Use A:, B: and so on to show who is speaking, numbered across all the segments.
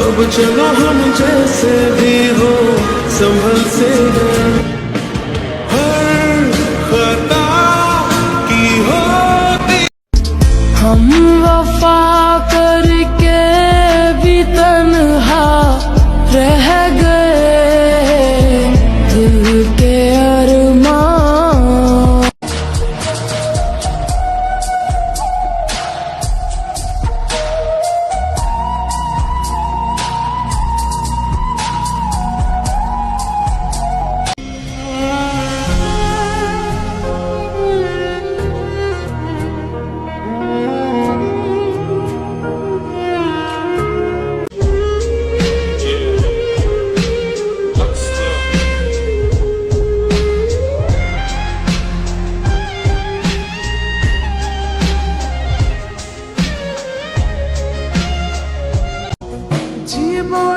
A: अब चलो हम जैसे भी हो संभल से हर खता की होती
B: हम वफा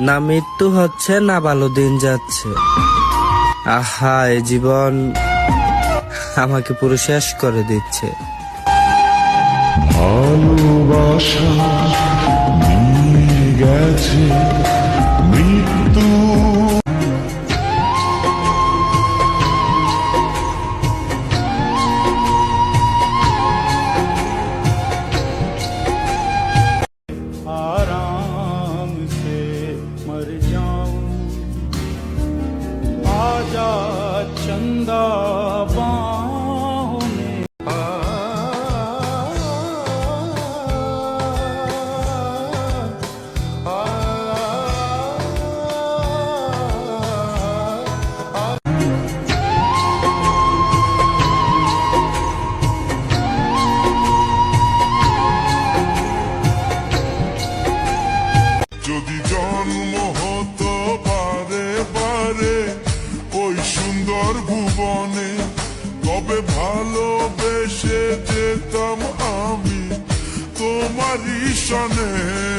C: না মৃত্যু হচ্ছে, না ভালো দিন যাচ্ছে। আহা, এ জীবন আমাকে পুরো শেষ করে দিচ্ছে।
D: ভালোবাসা গেছে
E: आजा चंदा बाहों
D: যেতাম আমি তোমারই সনে।